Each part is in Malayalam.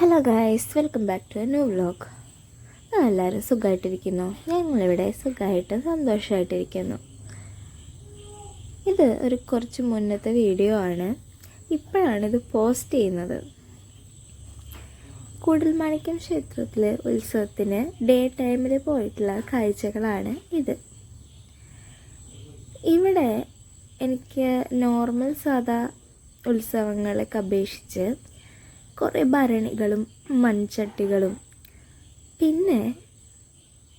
Hello guys welcome back to a new vlog എല്ലാവരും സുഖമായിട്ടിരിക്കുന്നു. ഞങ്ങളിവിടെ സുഖമായിട്ട് സന്തോഷമായിട്ടിരിക്കുന്നു. ഇത് ഒരു കുറച്ച് മുന്നത്തെ വീഡിയോ ആണ്. ഇപ്പോഴാണ് ഇത് പോസ്റ്റ് ചെയ്യുന്നത്. കൂടൽമാണിക്യം ക്ഷേത്രത്തിലെ ഉത്സവത്തിന് ഡേ ടൈമിൽ പോയിട്ടുള്ള കാഴ്ചകളാണ് ഇത്. ഇവിടെ എനിക്ക് നോർമൽ സാധാ ഉത്സവങ്ങളൊക്കെ അപേക്ഷിച്ച് കുറേ ഭരണികളും മൺചട്ടികളും. പിന്നെ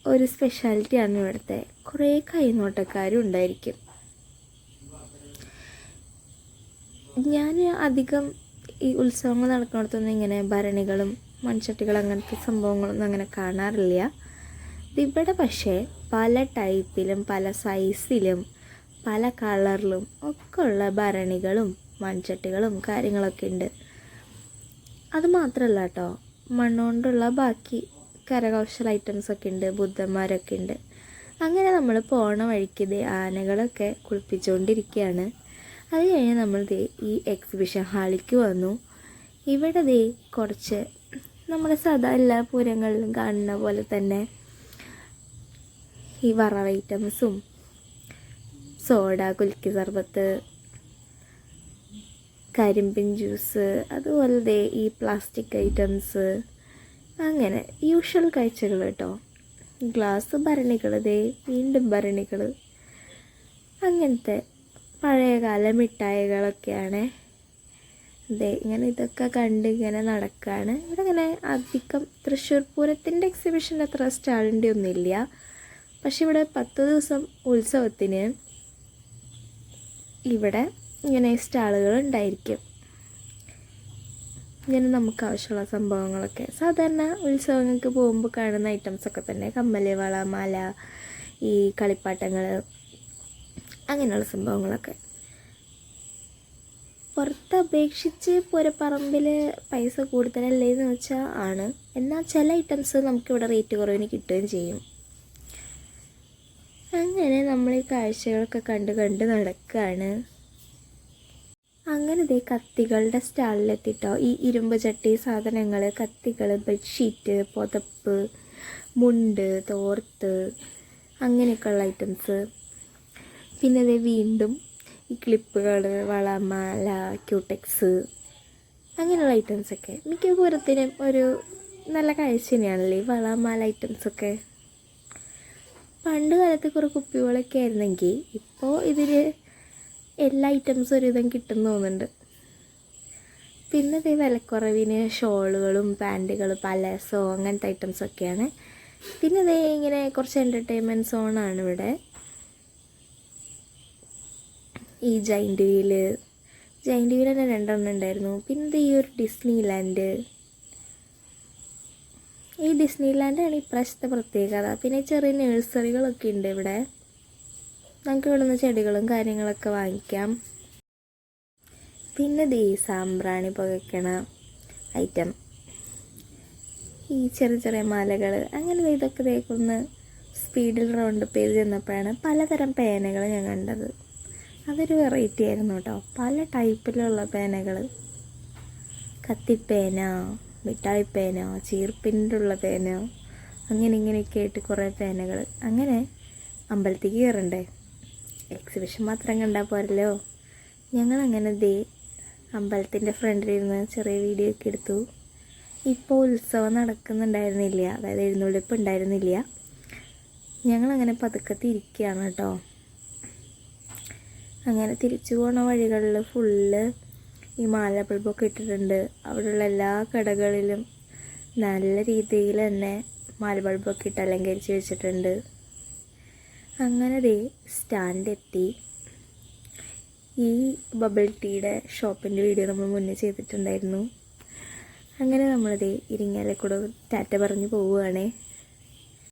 ഒരു സ്പെഷ്യാലിറ്റിയാണ് ഇവിടുത്തെ. കുറേ കൈനോട്ടക്കാരും ഉണ്ടായിരിക്കും. ഞാൻ അധികം ഈ ഉത്സവങ്ങൾ നടക്കുന്നിടത്തൊന്നും ഇങ്ങനെ ഭരണികളും മൺചട്ടികൾ അങ്ങനത്തെ സംഭവങ്ങളൊന്നും അങ്ങനെ കാണാറില്ല. ഇവിടെ പക്ഷേ പല ടൈപ്പിലും പല സൈസിലും പല കളറിലും ഒക്കെ ഉള്ള ഭരണികളും മൺചട്ടികളും കാര്യങ്ങളൊക്കെ ഉണ്ട്. അത് മാത്രമല്ല കേട്ടോ മണ്ണുകൊണ്ടുള്ള ബാക്കി കരകൗശല ഐറ്റംസ് ഒക്കെ ഉണ്ട് ബുദ്ധന്മാരൊക്കെ ഉണ്ട് അങ്ങനെ നമ്മൾ പോണ വഴിക്ക് ഇതേ ആനകളൊക്കെ കുളിപ്പിച്ചുകൊണ്ടിരിക്കുകയാണ് അത് കഴിഞ്ഞ് നമ്മൾ ദേ ഈ എക്സിബിഷൻ ഹാളിലേക്ക് വന്നു. ഇവിടെ ദേ കുറച്ച് നമ്മുടെ സാധാ എല്ലാ പൂരങ്ങളിലും കാണുന്ന പോലെ തന്നെ ഈ വറവ് ഐറ്റംസും സോഡ കുലുക്കി സർബത്ത് കരിമ്പിൻ ജ്യൂസ് അതുപോലെ ഈ പ്ലാസ്റ്റിക് ഐറ്റംസ് അങ്ങനെ യൂഷ്വൽ കാഴ്ചകൾ കേട്ടോ. ഗ്ലാസ് ഭരണികൾ ദേ വീണ്ടും ഭരണികൾ അങ്ങനത്തെ പഴയകാല മിഠായികളൊക്കെയാണ്. അതെ ഇങ്ങനെ ഇതൊക്കെ കണ്ട് ഇങ്ങനെ നടക്കുകയാണ് ഇവിടെ ഇങ്ങനെ അധികം തൃശ്ശൂർ പൂരത്തിന്റെ എക്സിബിഷന്റെ അത്ര സ്റ്റാളിന്റെ ഒന്നുമില്ല. പക്ഷെ ഇവിടെ പത്ത് ദിവസം ഉത്സവത്തിന് ഇവിടെ ഇങ്ങനെ സ്റ്റാളുകൾ ഉണ്ടായിരിക്കും. ഇങ്ങനെ നമുക്ക് ആവശ്യമുള്ള സംഭവങ്ങളൊക്കെ. സാധാരണ ഉത്സവങ്ങൾക്ക് പോകുമ്പോൾ കാണുന്ന ഐറ്റംസൊക്കെ തന്നെ. കമ്മൽ വള മാല ഈ കളിപ്പാട്ടങ്ങൾ അങ്ങനെയുള്ള സംഭവങ്ങളൊക്കെ. പുറത്ത് അപേക്ഷിച്ച് പുരപ്പറമ്പിൽ പൈസ കൂടുതലല്ലേ എന്ന് വെച്ചാൽ ആണ്. എന്നാൽ ചില ഐറ്റംസ് നമുക്കിവിടെ റേറ്റ് കുറവിന് കിട്ടുകയും ചെയ്യും. അങ്ങനെ നമ്മൾ ഈ കാഴ്ചകളൊക്കെ കണ്ട് കണ്ട് നടക്കുകയാണ്. അങ്ങനെ ദേ കത്തികളുടെ സ്റ്റാളിലെത്തിട്ടോ. ഈ ഇരുമ്പ് ചട്ടി സാധനങ്ങൾ കത്തികൾ ബെഡ്ഷീറ്റ് പുതപ്പ് മുണ്ട് തോർത്ത് അങ്ങനെയൊക്കെയുള്ള ഐറ്റംസ്. പിന്നെ ദേ വീണ്ടും ഈ ക്ലിപ്പുകൾ വളമാല ക്യൂടെക്സ് അങ്ങനെയുള്ള ഐറ്റംസൊക്കെ. മിക്ക പൂരത്തിനും ഒരു നല്ല കാഴ്ച തന്നെയാണല്ലേ വളമാല ഐറ്റംസൊക്കെ. പണ്ട് കാലത്ത് കുറേ കുപ്പികളൊക്കെ ആയിരുന്നെങ്കിൽ ഇപ്പോൾ ഇതിൽ എല്ലാ ഐറ്റംസും ഒരുവിധം കിട്ടും തോന്നുന്നുണ്ട്. പിന്നെ ഇതേ വിലക്കുറവിന് ഷോളുകളും പാന്റുകൾ പലേസോ അങ്ങനത്തെ ഐറ്റംസൊക്കെയാണ് പിന്നെ ഇതേ ഇങ്ങനെ കുറച്ച് എന്റർടൈൻമെന്റ് സോണാണ് ഇവിടെ. ഈ ജൈന്റ് വീൽ ജൈന്റ് വീൽ തന്നെ രണ്ടെണ്ണം ഉണ്ടായിരുന്നു. പിന്നെ ഇത് ഈ ഒരു ഡിസ്നി ലാൻഡ് ഈ ഡിസ്നി ലാൻഡാണ് ഇപ്രാവശ്യത്തെ പ്രത്യേകത. പിന്നെ ചെറിയ നഴ്സറികളൊക്കെ ഉണ്ട് ഇവിടെ. നമുക്ക് ഇവിടെ നിന്ന് ചെടികളും കാര്യങ്ങളൊക്കെ വാങ്ങിക്കാം. പിന്നെ ദേ സാമ്പ്രാണി പുകയ്ക്കണ ഐറ്റം ഈ ചെറിയ ചെറിയ മലകൾ അങ്ങനെ ഇതൊക്കെ തേക്കൊന്ന് സ്പീഡിൽ റൗണ്ട് പേര് ചെന്നപ്പോഴാണ് പലതരം പേനകൾ ഞാൻ കണ്ടത്. അതൊരു വെറൈറ്റി ആയിരുന്നു കേട്ടോ പല ടൈപ്പിലുള്ള പേനകൾ കത്തിപ്പേന മിഠായി പേന ചീർപ്പിന്റെ ഉള്ള പേന അങ്ങനെ ഇങ്ങനെയൊക്കെ ആയിട്ട് കുറേ പേനകൾ അങ്ങനെ അമ്പലത്തേക്ക് കയറണ്ടേ? എക്സിബിഷൻ മാത്രം കണ്ടാൽ പോരല്ലോ. ഞങ്ങൾ അങ്ങനെ ദേ അമ്പലത്തിന്റെ ഫ്രണ്ടിലിരുന്ന് ചെറിയ വീഡിയോ ഒക്കെ എടുത്തു. ഇപ്പോൾ ഉത്സവം നടക്കുന്നുണ്ടായിരുന്നില്ല. അതായത് എഴുന്നള്ളിപ്പ് ഉണ്ടായിരുന്നില്ല. ഞങ്ങളങ്ങനെ പതുക്കെ തിരിക്കുകയാണ് കേട്ടോ. അങ്ങനെ തിരിച്ചു പോണ വഴികളിൽ ഫുള്ള് ഈ മാല ഇട്ടിട്ടുണ്ട്. അവിടെയുള്ള എല്ലാ കടകളിലും നല്ല രീതിയിൽ തന്നെ മാല ഇട്ട് അലങ്കരിച്ച് വെച്ചിട്ടുണ്ട്. അങ്ങനെ ദേ സ്റ്റാൻഡെത്തി. ഈ ബബിൾ ടീയുടെ ഷോപ്പിന്റെ വീഡിയോ നമ്മൾ മുന്നേ ചെയ്തിട്ടുണ്ടായിരുന്നു. അങ്ങനെ നമ്മൾ ദേ ഇരിങ്ങാലെ കൂടെ ടാറ്റ പറഞ്ഞു പോവുകയാണേ.